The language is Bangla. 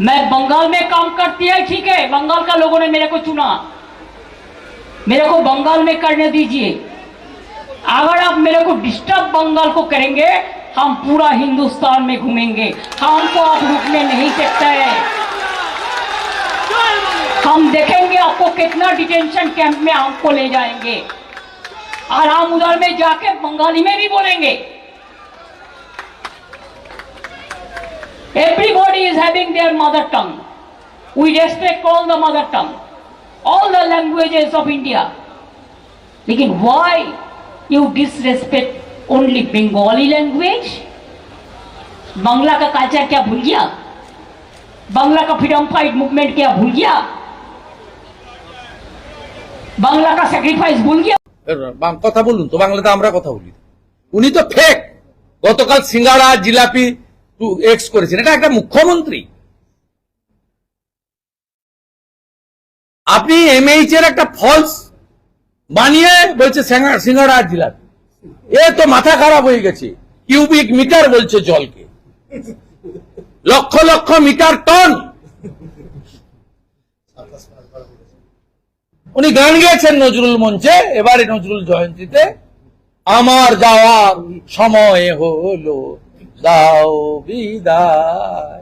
मैं बंगाल में काम करती है ठीक है? बंगाल का लोगों ने मेरे को चुना। मेरे को बंगाल में करने दीजिए। अगर आप मेरे को डिस्टर्ब बंगाल को करेंगे, हम पूरा हिंदुस्तान में घूमेंगे। हमको आप रुकने नहीं सकते। हैं हम देखेंगे आपको कितना डिटेंशन कैंप में हमको ले जाएँगे। और हम उधर में जाके बंगाली में भी बोलेंगे। Everybody is having their mother tongue. We respect all the mother tongue, all the languages of India. लेकिन why you disrespect only Bengali language? Bangla का कल्चर क्या भूल गया बांग्ला का फ्रीडम फाइट मूवमेंट क्या भूल गया बांग्ला का सेक्रीफाइस भूल गया বাং- কথা বলুন তো বাংলাতে আমরা কথা বলি উনি তো ফেক গতকাল সিঙ্গাড়া জিলাপি এক্স করেছেন। এটা একটা মুখ্যমন্ত্রী। আপনি এমএইচ এর একটা ফলস বানিয়ে বলছে সিঙ্গা- সিঙ্গাড়া জিলাপি। এ তো মাথা খারাপ হয়ে গেছে। কিউবিক মিটার বলছে জলকে। Lakh lakh metre ton. উনি গান গেয়েছেন নজরুল মঞ্চে। এবারে নজরুল জয়ন্তীতে। আমার যাওয়ার সময় হলো। Dá vida.